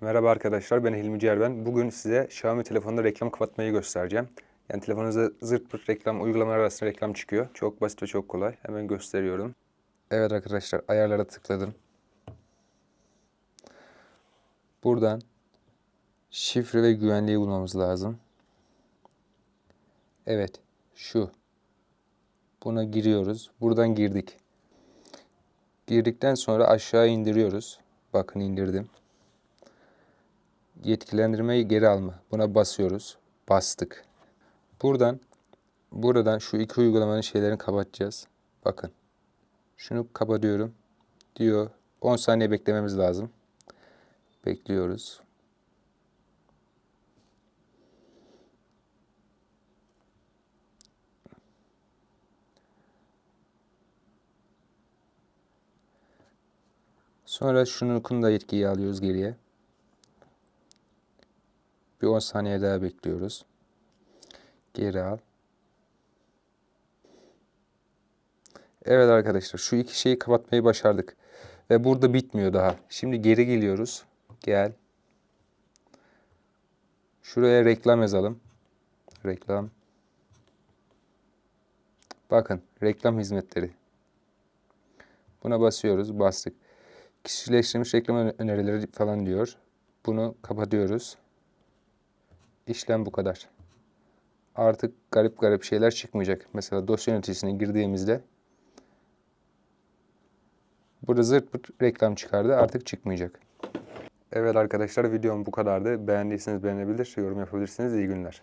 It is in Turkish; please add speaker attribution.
Speaker 1: Merhaba arkadaşlar ben Hilmi Cerben. Bugün size Xiaomi telefonda reklam kapatmayı göstereceğim. Yani telefonunuza zırt pırt reklam uygulamalar arasında reklam çıkıyor. Çok basit ve çok kolay. Hemen gösteriyorum. Evet arkadaşlar ayarlara tıkladım. Buradan şifre ve güvenliği bulmamız lazım. Evet şu. Buna giriyoruz. Buradan girdik. Girdikten sonra aşağı indiriyoruz. Bakın indirdim yetkilendirmeyi geri alma. Buna basıyoruz. Bastık. Buradan buradan şu iki uygulamanın şeylerini kapatacağız. Bakın. Şunu kapatıyorum. Diyor 10 saniye beklememiz lazım. Bekliyoruz. Sonra şunun da yetkiyi alıyoruz geriye. Bir 10 saniye daha bekliyoruz. Geri al. Evet arkadaşlar şu iki şeyi kapatmayı başardık. Ve burada bitmiyor daha. Şimdi geri geliyoruz. Gel. Şuraya reklam yazalım. Reklam. Bakın reklam hizmetleri. Buna basıyoruz. Bastık. Kişileştirilmiş reklam önerileri falan diyor. Bunu kapatıyoruz. İşlem bu kadar. Artık garip garip şeyler çıkmayacak. Mesela dosya yöneticisine girdiğimizde burada zırt pırt reklam çıkardı. Artık çıkmayacak. Evet arkadaşlar videom bu kadardı. Beğendiyseniz beğenebilir, yorum yapabilirsiniz. İyi günler.